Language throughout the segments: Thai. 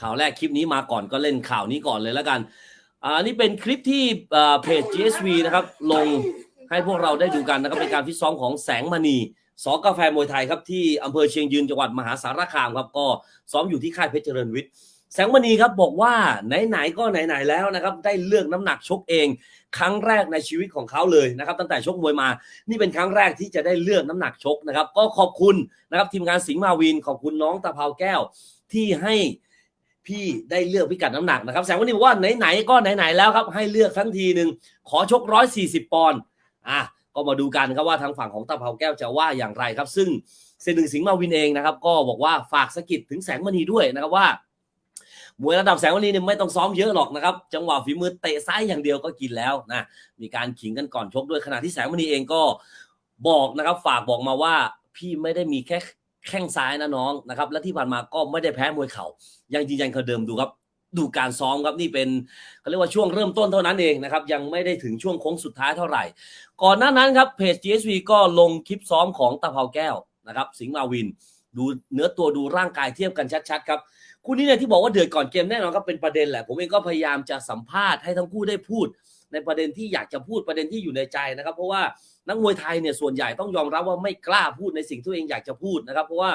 ข่าวแรกคลิปนี้มาก่อนก็เล่นข่าวนี้ก่อนเลยแล้วกันอ่านี่เป็นคลิปที่อ่าเพจ GSV นะครับ ลงให้พวกเราได้ดูกันนะครับเป็นการฟิตซ้อมของแสงมณีสอกาแฟมวยไทยครับที่อำเภอเชียงยืนจังหวัดมหาสารคามครับก็ซ้อมอยู่ที่ค่ายเพชรเจริญวิทย์แสงมณีครับบอกว่าไหนๆก็ไหนๆแล้วนะครับได้เลือกน้ำหนักชกเอง ครั้งแรกในชีวิตของเขาเลยนะครับ ตั้งแต่ชกมวยมา นี่เป็นครั้งแรกที่จะได้เลือกน้ำหนักชกนะครับ ก็ขอบคุณนะครับทีมงานสิงห์มาวินขอบคุณน้องตะเภาแก้วที่ให้ พี่ได้เลือกพิกัดน้ำหนักนะครับแสงมณีบอกว่าไหนๆก็ไหนๆแล้วครับให้เลือกทั้งทีหนึ่งขอชก 140 ปอนด์อะก็มาดูกันครับว่าทางฝั่งของตะเภาแก้วจะว่าอย่างไรครับ ซึ่งเซนหนึ่งสิงห์มาวินเองนะครับ ก็บอกว่าฝากสกิดถึงแสงมณีด้วยนะครับว่ามวยระดับแสงมณีเนี่ยไม่ต้องซ้อมเยอะหรอกนะครับ จังหวะฝีมือเตะซ้ายอย่างเดียวก็กินแล้วนะมีการขิงกันก่อนชกด้วยขณะที่แสงมณีเองก็บอกนะครับ ฝากบอกมาว่าพี่ไม่ได้มีแค่ แข้งซ้ายนะน้องนะครับ และที่ผ่านมาก็ไม่ได้แพ้มวยเข่ายังยืนยันคำเดิมดูครับดูการซ้อมครับนี่เป็นเขาเรียกว่าช่วงเริ่มต้นเท่านั้นเองนะครับ ยังไม่ได้ถึงช่วงโค้งสุดท้ายเท่าไหร่ ก่อนหน้านั้นครับเพจ GSV ก็ลงคลิปซ้อมของตะเภาแก้วนะครับ สิงห์มาวิน ดูเนื้อตัวดูร่างกายเทียบกันชัดๆครับคู่นี้เนี่ยที่บอกว่าเดือดก่อนเกมแน่นอนก็เป็นประเด็นแหละ ผมเองก็พยายามจะสัมภาษณ์ให้ทั้งคู่ได้พูด ในประเด็นที่อยากจะพูดประเด็นที่อยู่ในใจนะครับ เพราะว่านักมวยไทยเนี่ยส่วนใหญ่ต้องยอมรับว่าไม่กล้าพูดในสิ่งที่ตัวเองอยากจะพูดนะครับ เพราะว่า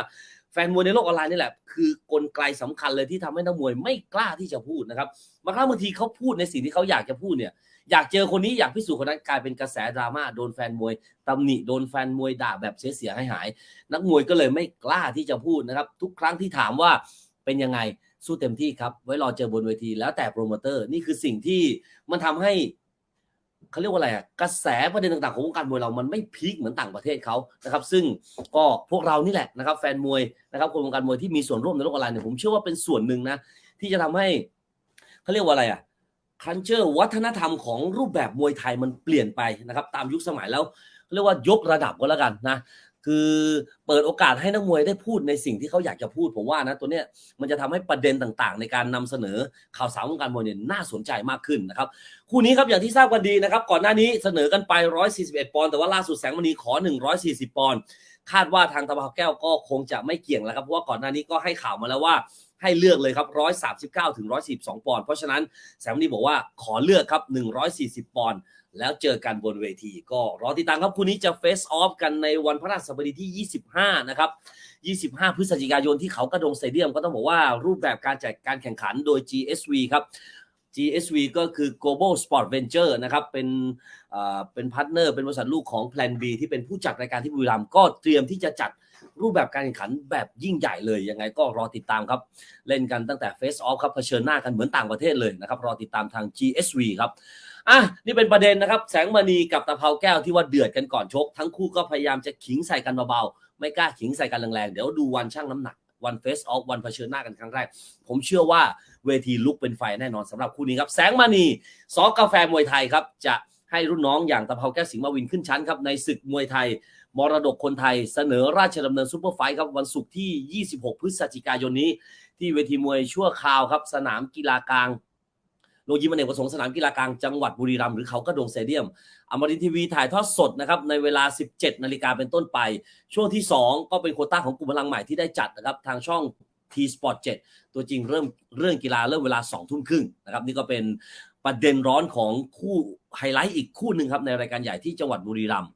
แฟนมวยในโลกออนไลน์นี่แหละ คือกลไกสำคัญเลยที่ทำให้นักมวยไม่กล้าที่จะพูดนะครับบางครั้งบางทีเขาพูดในสิ่งที่เขาอยากจะพูดเนี่ย อยากเจอคนนี้อยากพิสูจน์คนนั้นกลายเป็นกระแสดราม่าโดนแฟนมวยตำหนิโดนแฟนมวยด่าแบบเสียหายหาย นักมวยก็เลยไม่กล้าที่จะพูดนะครับ ทุกครั้งที่ถามว่าเป็นยังไงสู้เต็มที่ครับ ไว้รอเจอบนเวทีแล้วแต่โปรโมเตอร์นี่คือสิ่งที่มันทำให้ เขาเรียกว่าอะไรอะกระแสประเด็นต่างๆของวงการมวยเรามันไม่พีคเหมือนต่างประเทศเขานะครับ ซึ่งก็พวกเรานี่แหละนะครับแฟนมวยนะครับคนวงการมวยที่มีส่วนร่วมในโลกออนไลน์เนี่ยผมเชื่อว่าเป็นส่วนหนึ่งนะที่จะทำให้เขาเรียกว่าอะไรอะคันเจอร์วัฒนธรรมของรูปแบบมวยไทยมันเปลี่ยนไปนะครับ ตามยุคสมัยแล้วเรียกว่ายกระดับก็แล้วกันนะ คือเปิดโอกาสให้นักมวยได้พูดในสิ่งที่เขาอยากจะพูดผมว่านะตัวเนี้ยมันจะทำให้ประเด็นต่างๆ ในการนำเสนอข่าวสารวงการมวยเนี่ยน่าสนใจมากขึ้นนะครับคู่นี้ครับอย่างที่ทราบกันดีนะครับก่อนหน้านี้เสนอกันไป 141 ปอนด์แต่ว่าล่าสุดแสงมณีขอ 140 ปอนด์ คาดว่าทางตะวันแก้วก็คงจะไม่เกี่ยงแล้วครับเพราะว่าก่อนหน้านี้ก็ให้ข่าวมาแล้วว่าให้เลือกเลยครับ 139 ถึง 142 ปอนด์ เพราะฉะนั้นแสมนีบอกว่าขอเลือกครับ 140 ปอนด์ แล้วเจอกันบนเวที ก็รอติดตามครับคู่นี้จะเฟสออฟกันในวันพฤหัสบดีที่ 25 นะครับ 25 พฤศจิกายนที่เขากระดงสเตเดียมก็ต้องบอกว่ารูปแบบการจัดการแข่งขันโดย GSV ครับ GSV ก็คือ Global Sport Venture นะครับ เป็นเป็นพาร์ทเนอร์ เป็นบริษัทลูกของ Plan B ที่เป็นผู้จัดรายการที่บุรีรัมย์ก็เตรียมที่จะจัดรูปแบบการแข่งขันแบบยิ่งใหญ่เลย ยังไงก็รอติดตามครับ เล่นกันตั้งแต่ Face Off ครับเผชิญหน้ากันเหมือนต่างประเทศเลยนะครับ รอติดตามทาง GSV ครับอะนี่เป็นประเด็นนะครับ แสงมณีกับตะเภาแก้วที่ว่าเดือดกันก่อนชก ทั้งคู่ก็พยายามจะขิงใส่กันเบาๆไม่กล้าขิงใส่กันแรงๆเดี๋ยวดูวันชั่งน้ำหนัก วันเฟสออฟวันเผชิญหน้ากันครั้งแรก ผมเชื่อว่าเวทีลุกเป็นไฟแน่นอนสำหรับคู่นี้ครับ แสงมณีซอกาแฟมวยไทยครับ จะให้รุ่นน้องอย่างตะเภาแก้วสิงห์มาวินขึ้นชั้นครับในศึกมวยไทย มรดกคนไทยเสนอราชดำเนินซูเปอร์ไฟท์ครับวันศุกร์ที่ 26 พฤศจิกายนนี้ ที่เวทีมวยชั่วคราวครับ สนามกีฬากลาง โรงยิมอเนกประสงค์สนามกีฬากลางจังหวัดบุรีรัมย์หรือเขากระโดงสเตเดียมอมรินทีวีถ่ายทอดสดนะครับในเวลา 17 นาฬิกาเป็นต้นไป ช่วงที่ 2 ก็เป็นโคต้าของกลุ่มพลังใหม่ที่ได้จัดนะครับทางช่อง T Sport 7 ตัวจริงเริ่มเรื่องกีฬาเริ่มเวลา2ทุ่มครึ่งนะครับนี่ก็เป็นประเด็นร้อนของคู่ไฮไลท์อีกคู่หนึ่งครับในรายการใหญ่ที่จังหวัดบุรีรัมย์